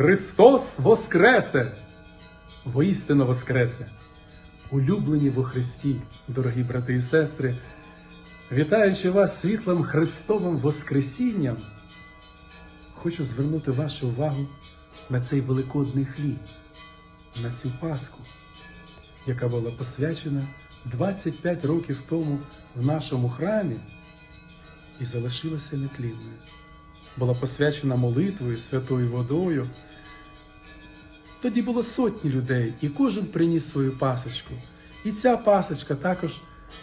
Христос Воскресе! Воістину Воскресе! Улюблені во Христі, дорогі брати і сестри, вітаючи вас світлим Христовим Воскресінням, хочу звернути вашу увагу на цей великодний хліб, на цю Пасху, яка була посвячена 25 років тому в нашому храмі і залишилася нетлінною. Була посвячена молитвою, святою водою. Тоді було сотні людей, і кожен приніс свою пасочку. І ця пасочка також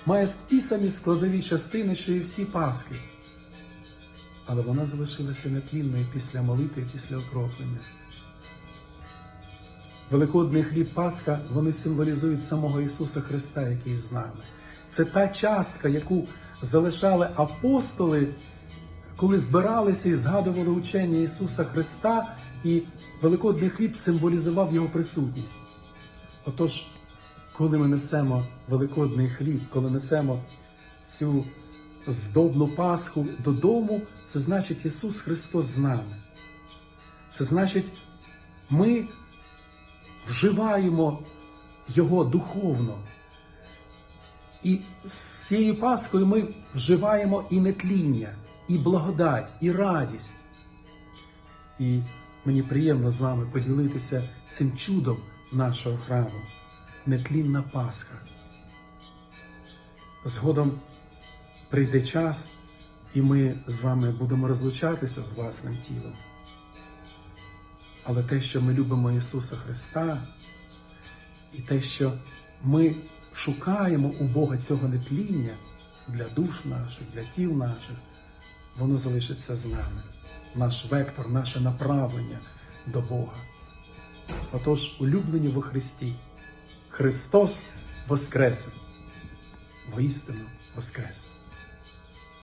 має ті самі складові частини, що і всі паски. Але вона залишилася нетлінною після молитви, після окроплення. Великодний хліб Пасха вони символізують самого Ісуса Христа, який з нами. Це та частка, яку залишали апостоли, коли збиралися і згадували учення Ісуса Христа, і Великодний хліб символізував Його присутність. Отож, коли ми несемо Великодний хліб, коли несемо цю здобну Пасху додому, це значить Ісус Христос з нами. Це значить, ми вживаємо Його духовно. І з цією Пасхою ми вживаємо і нетління, і благодать, і радість. І мені приємно з вами поділитися цим чудом нашого храму. Нетлінна Пасха. Згодом прийде час, і ми з вами будемо розлучатися з власним тілом. Але те, що ми любимо Ісуса Христа, і те, що ми шукаємо у Бога цього нетління для душ наших, для тіл наших, воно залишиться з нами. Наш вектор, наше направлення до Бога. Отож, улюблені во Христі, Христос Воскресе! Воістину Воскресе!